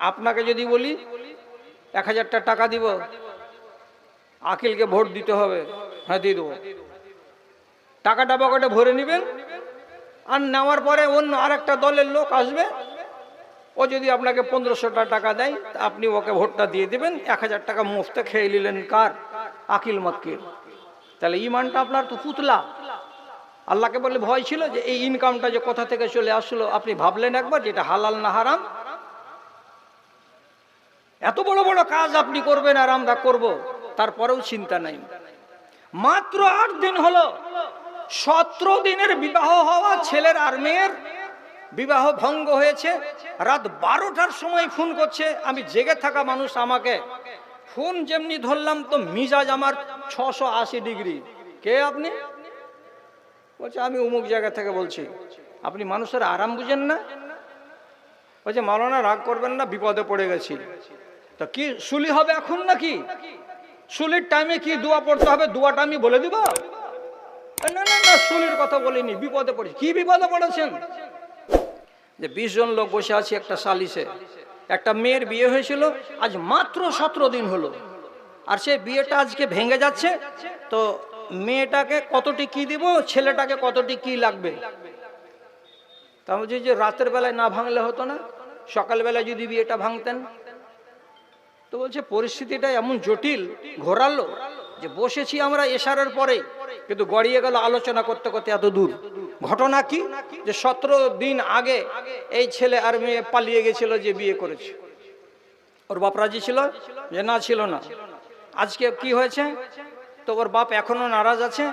আপনাকে যদি বলি, এক হাজারটা টাকা দিব, আকিলকে ভোট দিতে হবে হ্যাঁ দিয়ে দেবো। টাকাটা পকেটে ভরে নেবেন, আর নেওয়ার পরে অন্য আরেকটা দলের লোক আসবে, ও যদি আপনাকে পনেরোশোটা টাকা দেয় আপনি ওকে ভোটটা দিয়ে দেবেন, এক হাজার টাকা মুফতে খেয়ে নিলেন কার? আকিল মক্কিল তাহলে ইমানটা আপনার তো পুতলা। আল্লাহকে বলে ভয় ছিল যে এই ইনকামটা যে কোথা থেকে চলে আসলো, আপনি ভাবলেন একবার যেটা হালাল না হারাম? এত বড় বড় কাজ আপনি করবেন আর আমরা করব, তারপরেও চিন্তা নাই। মাত্র আট দিন হলো, সতেরো দিনের বিবাহ হওয়া ছেলের আর মেয়ের বিবাহ ভঙ্গ হয়েছে। রাত বারোটার সময় ফোন করছে, আমি জেগে থাকা মানুষ আমাকে। ফোন যেমনি ধরলাম তো মিজাজ আমার ছশো আশি ডিগ্রি। কে আপনি? বলছে, আমি অমুক জায়গা থেকে বলছি। আপনি মানুষের আরাম বুঝেন না? বলছে মালানা রাগ করবেন না, বিপদে পড়ে গেছি। তা কি সুলি হবে এখন নাকি? সুলির টাইমে কি দোয়া পড়তে হবে? দোয়াটা আমি বলে দিব? না না না সুলির কথা বলিনি, বিপদে পড়েছি। কি বিপদে পড়েছেন? যে বিশ জন লোক বসে আছে একটা সালিসে একটা মেয়ের বিয়ে হয়েছিল, আজ মাত্র সতেরো দিন হলো। আর সে বিয়েটা আজকে ভেঙে যাচ্ছে। তো মেয়েটাকে কতটি কি দিব? ছেলেটাকে কতটি কি লাগবে? তা বলছি যে রাতের বেলায় না ভাঙলে হতো না। সকালবেলায় যদি বিয়েটা ভাঙতেন তো বলছে, পরিস্থিতিটা এমন জটিল, ঘোরালো যে বসেছি আমরা এশারের পরে, কিন্তু গড়িয়ে গেল আলোচনা করতে করতে এত দূর। ঘটনা কি? যে সতেরো দিন আগে এই ছেলে আর মেয়ে পালিয়ে গেছিল যে বিয়ে করেছে। ওর বাপ রাজি ছিল? যে না, ছিল না। আজকে কি হয়েছে? তো ওর বাপ এখনও নারাজ আছে।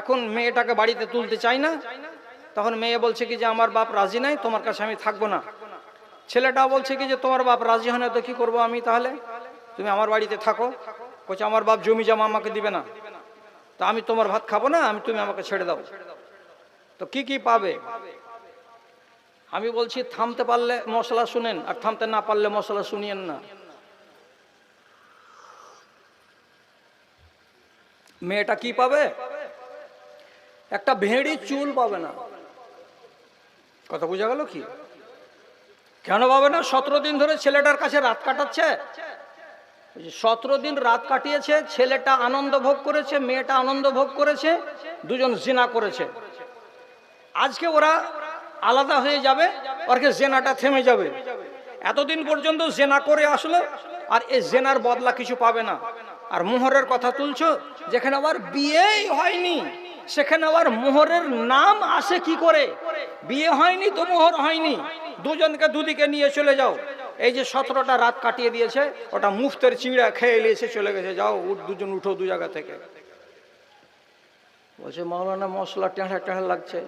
এখন মেয়েটাকে বাড়িতে তুলতে চায় না। তখন মেয়ে বলছে কি, যে আমার বাপ রাজি নাই, তোমার কাছে আমি থাকব না। ছেলেটা বলছে কি যে, তোমার বাপ রাজি হয় না, তো কি করব আমি তাহলে? তুমি আমার বাড়িতে থাকো। বলছে আমার বাপ জমি জমা আমাকে দিবে না। তা আমি তোমার ভাত খাব না, আমি তুমি আমাকে ছেড়ে দাও। তো কি কি পাবে? আমি বলছি, থামতে পারলে মশলা শুনেন, আর থামতে না পারলে মশলা শুনিয়েন না। মেয়েটা কি পাবে? একটা ভেড়ি চুল পাবে না। কথা বোঝা গেল কি? কেন পাবে না? সতেরো দিন ধরে ছেলেটার কাছে রাত কাটাচ্ছে। সতেরো দিন রাত কাটিয়েছে, ছেলেটা আনন্দ ভোগ করেছে, মেয়েটা আনন্দ ভোগ করেছে, দুজন জিনা করেছে। আজকে ওরা আলাদা হয়ে যাবে, ওরকে জেনাটা থেমে যাবে। এতদিন পর্যন্ত জেনা করে আসলো, আর এই জেনার বদলা কিছু পাবে না। আর মোহরের কথা তুলছো, যেখানে আবার বিয়েই হয়নি। সেখানে আবার মোহরের নাম আসে কি করে? বিয়ে হয়নি তো মোহর হয়নি। দুজনকে দুদিকে নিয়ে চলে যাও। এই যে সতেরোটা রাত কাটিয়ে দিয়েছে, ওটা মুফতের চিড়া খেয়ে নিয়েছে চলে গেছে। যাও দুজন, উঠো দু জায়গা থেকে। বলছে, মাওলানা, মশলা টেঁড়া টেঁড়া লাগছে।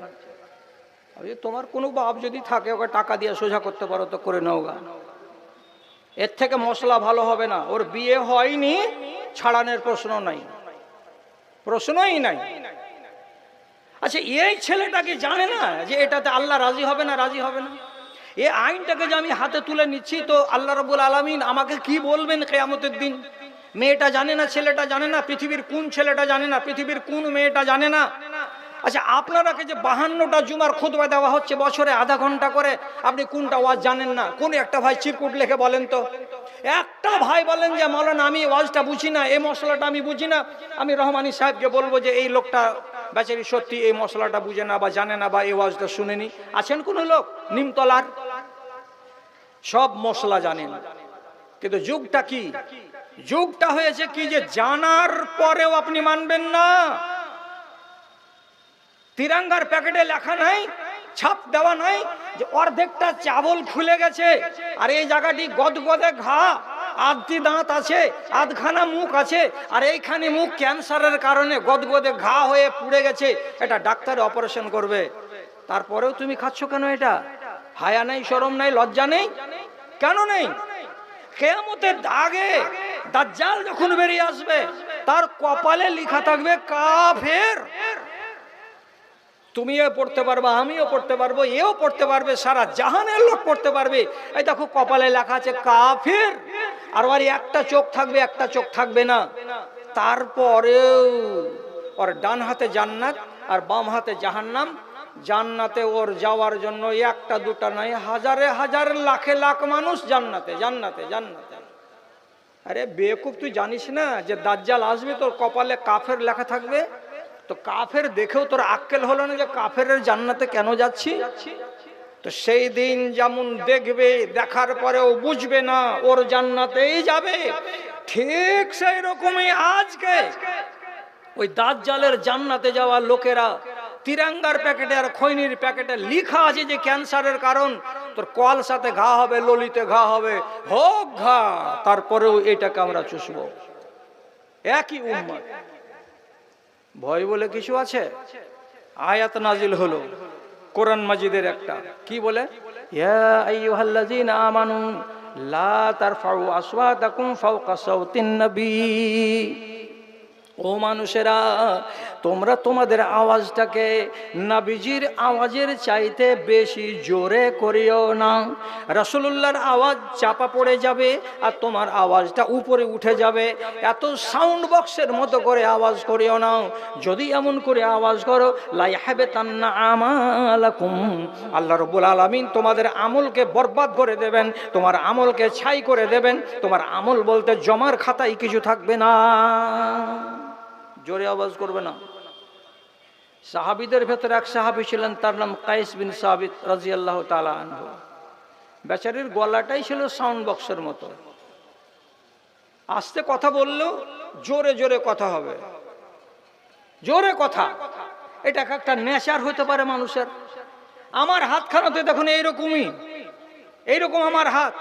তোমার কোনো বাপ যদি থাকে, ওকে টাকা দিয়ে সোজা করতে পারো তো করে নাও গা। এর থেকে মশলা ভালো হবে না। ওর বিয়ে হয়নি, ছাড়ানোর প্রশ্ন নাই। প্রশ্নই নাই। আচ্ছা এই ছেলেটাকে জানে না যে এটাতে আল্লাহ রাজি হবে না, রাজি হবে না? এই আইনটাকে যে আমি হাতে তুলে নিচ্ছি তো আল্লাহ রবুল আলমিন আমাকে কি বলবেন কেয়ামতের দিন? মেয়েটা জানে না, ছেলেটা জানে না, পৃথিবীর কোন ছেলেটা জানে না, পৃথিবীর কোন মেয়েটা জানে না? আচ্ছা আপনারাকে যে বাহান্নটা জুমার খুদবা দেওয়া হচ্ছে বছরে আধা ঘণ্টা করে, আপনি কোনটা ওয়াজ জানেন না? কোন একটা ভাই চিরকুট লেখে বলেন তো। একটা ভাই বলেন যে, মৌলানা, আমি ওয়াজটা বুঝি না, এই মশলাটা আমি বুঝি না। আমি রহমানি সাহেবকে বলব যে, এই লোকটা বেচারি সত্যি এই মশলাটা বুঝে না বা জানে না বা এই ওয়াজটা শুনেনি। আছেন কোনো লোক? নিমতলার? সব মশলা জানেন। কিন্তু যুগটা কি? যুগটা হয়েছে কি যে জানার পরেও আপনি মানবেন না। তিরাঙ্গার প্যাকেটে লেখা নাই, ছাপ দেওয়া নাই যে অর্ধেকটা চাবল খুলে গেছে। আর এই জায়গাটি গদগদে ঘা। আধটি দাঁত আছে, আধখানা মুখ আছে, আর এইখানে মুখ ক্যান্সারের কারণে গদগদে ঘা হয়ে পুড়ে গেছে, এটা ডাক্তার অপারেশন করবে। তারপরেও তুমি খাচ্ছ কেন এটা? হায়া নেই, সরম নাই, লজ্জা নেই? কেন নেই? কেয়ামতের আগে দাজ্জাল যখন বেরিয়ে আসবে, তার কপালে লেখা থাকবে কাফের। তুমিও পড়তে পারবা, আমিও পড়তে পারব, এও পড়তে পারবে, সারা জাহানের লোক পড়তে পারবে। এই দেখো কপালে লেখা আছে কাফের। আর ওর একটা চোখ থাকবে, একটা চোখ থাকবে না। তারপরেও ওর ডান হাতে জান্নাত আর বাম হাতে জাহান্নাম। জান্নাতে ওর যাওয়ার জন্য একটা, দুটা নাই হাজারে হাজার, লাখে লাখ মানুষ জান্নাতে জান্নাতে জান্নাতে। আরে বেকুব, তুই জানিস না যে দাজ্জাল আসবে তোর কপালে কাফের লেখা থাকবে? তো কাফের দেখেও তোর আক্কেল হলো না যে কাফের জান্নাতে কেন যাচ্ছি? তো সেই দিন যেমন দেখবে, দেখার পরেও বুঝবে না, ওর জান্নাতেই যাবে। ঠিক সেই রকমই আজকে ওই দাজ্জালের জান্নাতে যাওয়া লোকেরা তিরাঙ্গার প্যাকেটে আর খৈনির প্যাকেটে লিখা আছে যে ক্যান্সারের কারণ। তোর কল সাথে ঘা হবে, ললিতে ঘা হবে, হোক ঘা, তারপরেও এটাকে আমরা চুষবো। একই উম্মত। ভয় বলে কিছু আছে? আয়াত নাজিল হলো। কোরআন মাজিদের একটা। কি বলে? আমানু লা তারফাউ আসওয়াতাকুম ফাওকা সাওতিন নবী। ও মানুষেরা, তোমরা তোমাদের আওয়াজটাকে নাবিজির আওয়াজের চাইতে বেশি জোরে করিও না। রসুল্লাহর আওয়াজ চাপা পড়ে যাবে আর তোমার আওয়াজটা উপরে উঠে যাবে। এত সাউন্ড বক্সের মতো করে আওয়াজ করিও না। যদি এমন করে আওয়াজ করো লাই হাবে তান্না আমালাকুম। আল্লাহ রবুল আলমিন তোমাদের আমলকে বরবাদ করে দেবেন, তোমার আমলকে ছাই করে দেবেন, তোমার আমল বলতে জমার খাতায় কিছু থাকবে না। জোরে আওয়াজ করবে না। সাহাবিদের ভেতরে এক সাহাবি ছিলেন, তার নাম কাইস বিন সাহাবিদ রাজি আল্লাহ তালা আনহু। বেচারির গলাটাই ছিল সাউন্ড বক্সের মতো। আস্তে কথা বললেও জোরে জোরে কথা হবে। জোরে কথা। এটা এক একটা নেশার হতে পারে মানুষের। আমার হাতখানাতে দেখুন এইরকমই। এইরকম আমার হাত।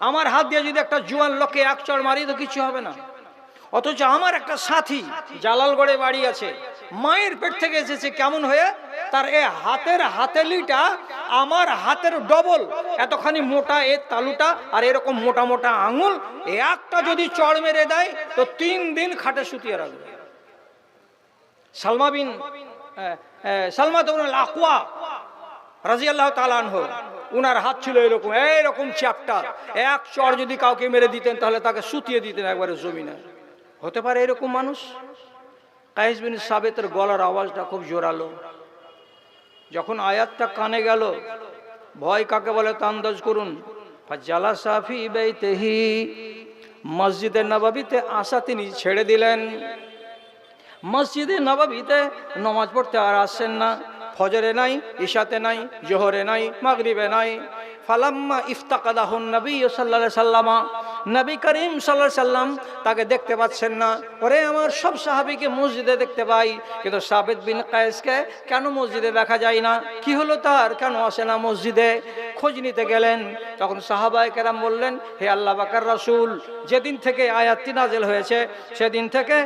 আমার হাত দিয়ে যদি একটা জুয়ান লোককে এক চড় মারি তো কিছু হবে না। অথচ আমার একটা সাথী জালালগড়ে বাড়ি আছে। মায়ের পেট থেকে এসেছে কেমন হয়ে? তার এ হাতের হাতেলিটা আমার হাতের ডবল। এতখানি মোটা এ তালুটা আর এরকম মোটা মোটা আঙুল একটা যদি চড় মেরে দেয়, তো তিন দিন খাটে শুতিয়ে রাখবে। সালমা বিন সালমা তো লাকুয়া রাজি আল্লাহ তালানহ উনার হাত ছিল এরকম, এইরকম চ্যাপ্টার এক চড় যদি কাউকে মেরে দিতেন, তাহলে তাকে সুতিয়ে দিতেন একবারে জমিনে। হতে পারে এরকম মানুষ? কাইস বিন সাবেতের গলার আওয়াজটা খুব জোরালো। যখন আয়াতটা কানে গেল, ভয় কাকে বলে তা আন্দাজ করুন। জালা সাফি বেতেহি মসজিদে নবাবিতে আসা তিনি ছেড়ে দিলেন। মসজিদে নবাবিতে নমাজ পড়তে আর আসছেন না। ফজরে নাই ইশাতে নাই, জোহরে নাই, মাগরিবে নাই। ফালাম্মা ইফতাকাদাহুন নবী সাল্লাহ সাল্লামা নবী করিম সাল্লাহ সাল্লাম তাকে দেখতে পাচ্ছেন না। ওরে আমার সব সাহাবিকে মসজিদে দেখতে পাই, কিন্তু সাবেদ বিন কায়েসকে কেন মসজিদে দেখা যায় না? কি হলো তার? কেন আসে না মসজিদে? খোঁজ নিতে গেলেন। তখন সাহাবাই কেরাম বললেন, হে আল্লাহ বাকার রাসুল, যেদিন থেকে আয়াতটি নাজেল হয়েছে, সেদিন থেকে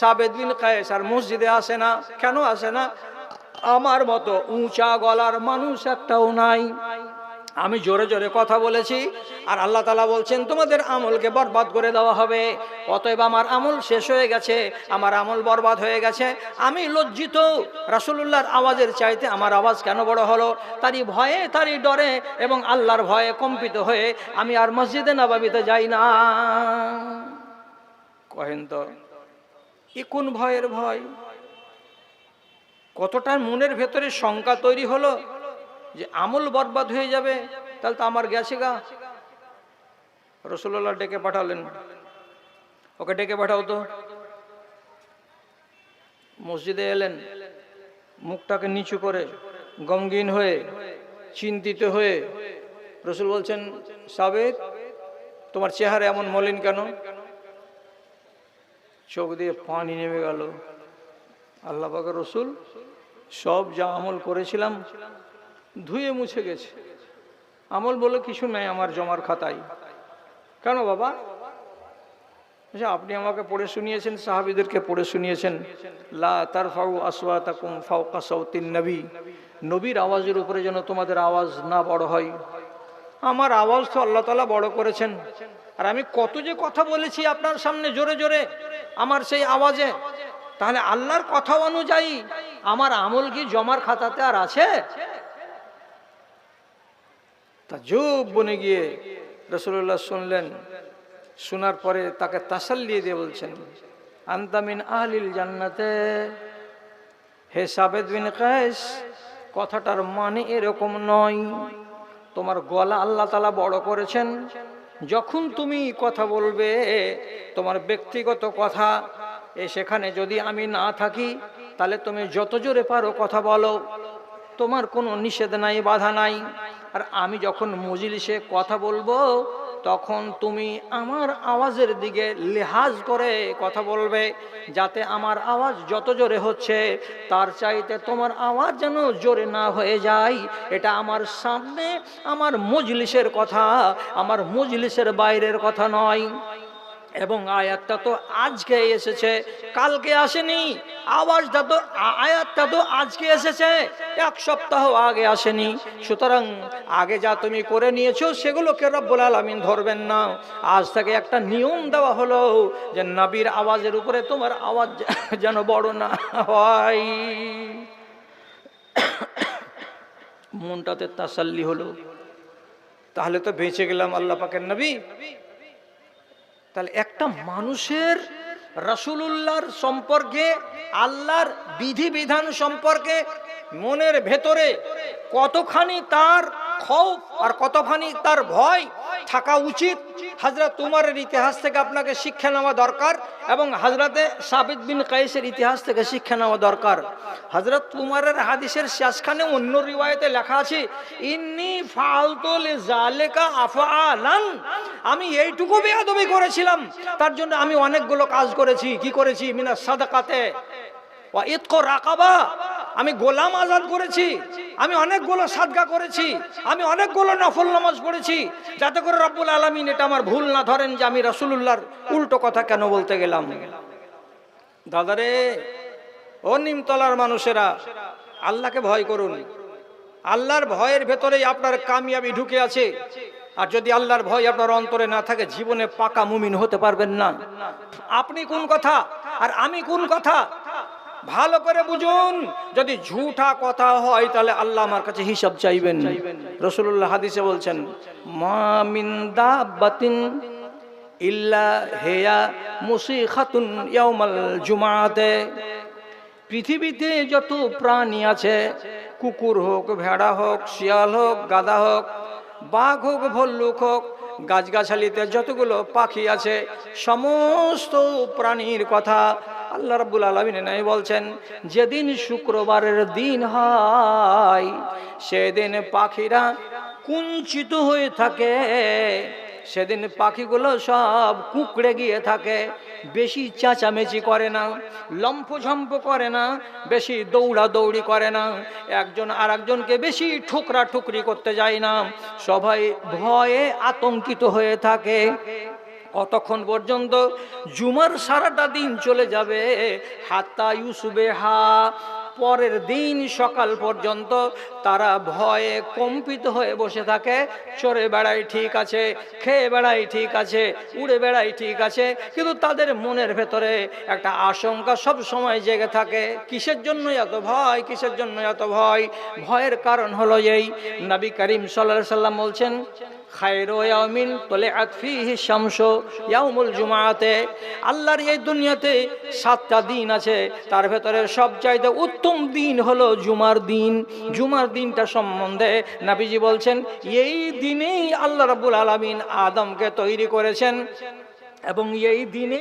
সাবেদ বিন কায়েস আর মসজিদে আসে না। কেন আসে না? আমার মতো উঁচা গলার মানুষ একটাও নাই। আমি জোরে জোরে কথা বলেছি, আর আল্লাহ তালা বলছেন, তোমাদের আমলকে বরবাদ করে দেওয়া হবে। অতএব আমার আমল শেষ হয়ে গেছে, আমার আমল বরবাদ হয়ে গেছে। আমি লজ্জিত। রাসুলুল্লাহর আওয়াজের চাইতে আমার আওয়াজ কেন বড় হলো? তারই ভয়ে, তারই ডরে এবং আল্লাহর ভয়ে কম্পিত হয়ে আমি আর মসজিদে নবাবিতে যাই না। কহেন তো, এ কোন ভয়ের ভয়? কতটা মনের ভেতরে শঙ্কা তৈরি হলো? যে আমল বরবাদ হয়ে যাবে, তাহলে তো আমার গেছে গা। রসুল্লাহ ডেকে পাঠালেন। ওকে ডেকে পাঠাও তো। মসজিদে এলেন। মুখটাকে নিচু করে গমগিন হয়ে, চিন্তিত হয়ে রসুল বলছেন সাবেদ তোমার চেহারা এমন মলিন কেন? চোখ দিয়ে পানি নেমে গেল। আল্লাহ রসুল সব যা আমল করেছিলাম ধুয়ে মুছে গেছে। আমল বলে কিছু নাই আমার জমার খাতায়। কেন বাবা? বলছে, আপনি আমাকে পড়ে শুনিয়েছেন সাহাবিদেরকে পড়ে শুনিয়েছেন। লা নবীর আওয়াজের উপরে যেন তোমাদের আওয়াজ না বড় হয়। আমার আওয়াজ তো আল্লাহ তালা বড় করেছেন। আর আমি কত যে কথা বলেছি আপনার সামনে জোরে জোরে আমার সেই আওয়াজে। তাহলে আল্লাহর কথা অনুযায়ী আমার আমল কি জমার খাতাতে আর আছে? তা যুব বনে গিয়ে রসুল্লাহ শুনলেন। শোনার পরে তাকে তাসাল্লি দিয়ে বলছেন আন্তামিন আহলিল জান্নাতে? হে সাবেদ বিন কায়েস, কথাটার মানে এরকম নয়। তোমার গলা আল্লাহ তালা বড় করেছেন। যখন তুমি কথা বলবে, তোমার ব্যক্তিগত কথা, এ সেখানে যদি আমি না থাকি, তাহলে তুমি যত জোরে পারো কথা বলো। তোমার কোনো নিষেধ নাই, বাধা নাই। আর আমি যখন মজলিসে কথা বলব, তখন তুমি আমার আওয়াজের দিকে লেহাজ করে কথা বলবে, যাতে আমার আওয়াজ যত জোরে হচ্ছে, তার চাইতে তোমার আওয়াজ যেন জোরে না হয়ে যায়। এটা আমার সামনে, আমার মজলিসের কথা, আমার মজলিসের বাইরের কথা নয়। এবং আয়াতটা তো আজকে এসেছে, কালকে আসেনি, আওয়াজটা তো আয়াতটা তো আজকে এসেছে, এক সপ্তাহ আগে আসেনি। সুতরাং আগে যা তুমি করে নিয়েছো সেগুলোকে রব্বুল আলমিন ধরবেন না। আজ থেকে একটা নিয়ম দেওয়া হলো যে নবীর আওয়াজের উপরে তোমার আওয়াজ যেন বড় না হয়। মনটাতে তাসাল্লি হলো। তাহলে তো বেঁচে গেলাম আল্লাহ পাকের নবী। তাহলে একটা মানুষের রসুল্লাহর সম্পর্কে, আল্লাহর বিধিবিধান সম্পর্কে মনের ভেতরে কতখানি তার ক্ষোভ আর কতখানি তার ভয় থাকা উচিত? হাজরত উমারের ইতিহাস থেকে আপনাকে শিক্ষা নেওয়া দরকার এবং হাজরতে সাবিদ বিন কাইসের ইতিহাস থেকে শিক্ষা নেওয়া দরকার। হজরত উমারের হাদিসের শেষখানে অন্য রিওয়ায়তে লেখা আছে, ইন্নি ফালতুল আফআলান। আমি এইটুকু বেয়াদবি করেছিলাম। তার জন্য আমি অনেকগুলো কাজ করেছি। কি করেছি? মিনা সাদাকাতে। ওয়া ইতক রাকাবা। আমি গোলাম আজাদ করেছি। আমি অনেকগুলো সাদগা করেছি। আমি অনেকগুলো নফল নামাজ পড়েছি। যাতে করে রব্বুল আলমিন এটা আমার ভুল না ধরেন যে আমি রসুলুল্লাহর উল্টো কথা কেন বলতে গেলাম। দাদারে, ও নিমতলার মানুষেরা, আল্লাহকে ভয় করুন। আল্লাহর ভয়ের ভেতরেই আপনার কামিয়াবি ঢুকে আছে। আর যদি আল্লাহর ভয় আপনার অন্তরে না থাকে, জীবনে পাকা মুমিন হতে পারবেন না। আপনি কোন কথা? আর আমি কোন কথা? ভালো করে বুঝুন। যদি ঝুঠা কথা হয়, তাহলে আল্লাহ আমার কাছে হিসাব চাইবেন। রসুল্লাহ হাদিসে বলছেন, মা মিন ইল্লা হেয়া মুসিখাতুন ইয়াউমাল জুমাতে। পৃথিবীতে যত প্রাণী আছে, কুকুর হোক, ভেড়া হোক, শিয়াল হোক গাদা হোক, বাঘ হোক, ভল্লুক হোক, গাছগাছালিতে যতগুলো পাখি আছে, সমস্ত প্রাণীর কথা আল্লাহ রাব্বুল আলমিন নাই বলছেন, যেদিন শুক্রবারের দিন হয়, সেদিন পাখিরা কুঞ্চিত হয়ে থাকে। সেদিন পাখিগুলো সব কুকড়ে গিয়ে থাকে, বেশি চেঁচামেচি করে না, লম্ফঝম্প করে না, বেশি দৌড়া দৌড়ি করে না। একজন আর একজনকে বেশি ঠুকরা ঠুকরি করতে যায় না। সবাই ভয়ে আতঙ্কিত হয়ে থাকে। কতক্ষণ পর্যন্ত জুমার সারাটা দিন চলে যাবে। হাতা ইউসুবে হা পরের দিন সকাল পর্যন্ত তারা ভয়ে কম্পিত হয়ে বসে থাকে। চড়ে বেড়াই ঠিক আছে, খেয়ে বেড়াই ঠিক আছে, উড়ে বেড়াই ঠিক আছে, কিন্তু তাদের মনের ভেতরে একটা আশঙ্কা সব সময় জেগে থাকে, কিসের জন্য এত ভয়, কিসের জন্য এত ভয়? ভয়ের কারণ হলো এই। নবী করিম সাল্লাহ সাল্লাম বলছেন খায়রো আল্লাহর এই দুনিয়াতে সাতটা দিন আছে, তার ভেতরে সবচাইতে উত্তম দিন হলো জুমার দিন। জুমার দিনটা সম্বন্ধে নাবিজি বলছেন, এই দিনেই আল্লাহ রাব্বুল আলামিন আদমকে তৈরি করেছেন এবং এই দিনে